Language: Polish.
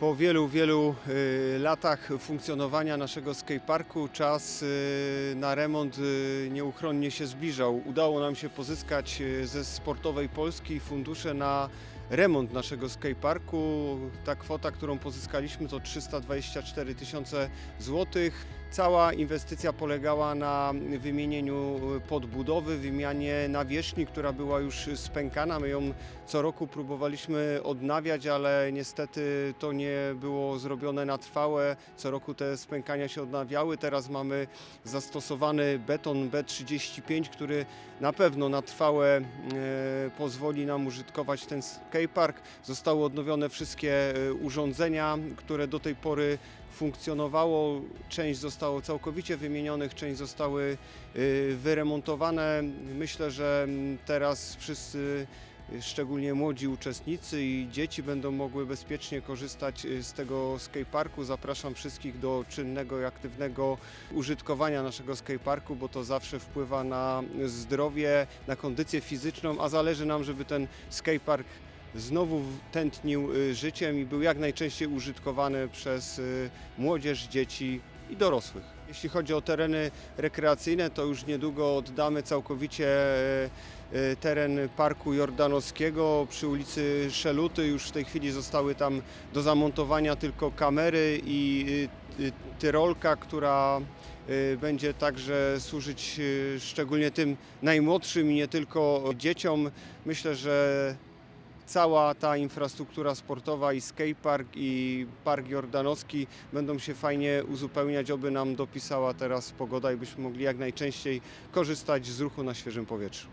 Po wielu, wielu y, latach funkcjonowania naszego skateparku czas y, na remont y, nieuchronnie się zbliżał. Udało nam się pozyskać ze Sportowej Polski fundusze na remont naszego skateparku. Ta kwota, którą pozyskaliśmy to 324 tysiące złotych. Cała inwestycja polegała na wymienieniu podbudowy, wymianie nawierzchni, która była już spękana. My ją co roku próbowaliśmy odnawiać, ale niestety to nie było zrobione na trwałe. Co roku te spękania się odnawiały. Teraz mamy zastosowany beton B35, który na pewno na trwałe e, pozwoli nam użytkować ten skatepark. Zostały odnowione wszystkie e, urządzenia, które do tej pory funkcjonowało. Część zostało całkowicie wymienionych, część zostały y, wyremontowane. Myślę, że mm, teraz wszyscy, y, szczególnie młodzi uczestnicy i dzieci będą mogły bezpiecznie korzystać z tego skateparku. Zapraszam wszystkich do czynnego i aktywnego użytkowania naszego skateparku, bo to zawsze wpływa na zdrowie, na kondycję fizyczną, a zależy nam, żeby ten skatepark znowu tętnił y, życiem i był jak najczęściej użytkowany przez y, młodzież, dzieci i dorosłych. Jeśli chodzi o tereny rekreacyjne, to już niedługo oddamy całkowicie e, teren Parku Jordanowskiego przy ulicy Szeluty. Już w tej chwili zostały tam do zamontowania tylko kamery i y, y, tyrolka, która y, będzie także służyć y, szczególnie tym najmłodszym i nie tylko dzieciom. Myślę, że cała ta infrastruktura sportowa i skatepark i park jordanowski będą się fajnie uzupełniać, oby nam dopisała teraz pogoda i byśmy mogli jak najczęściej korzystać z ruchu na świeżym powietrzu.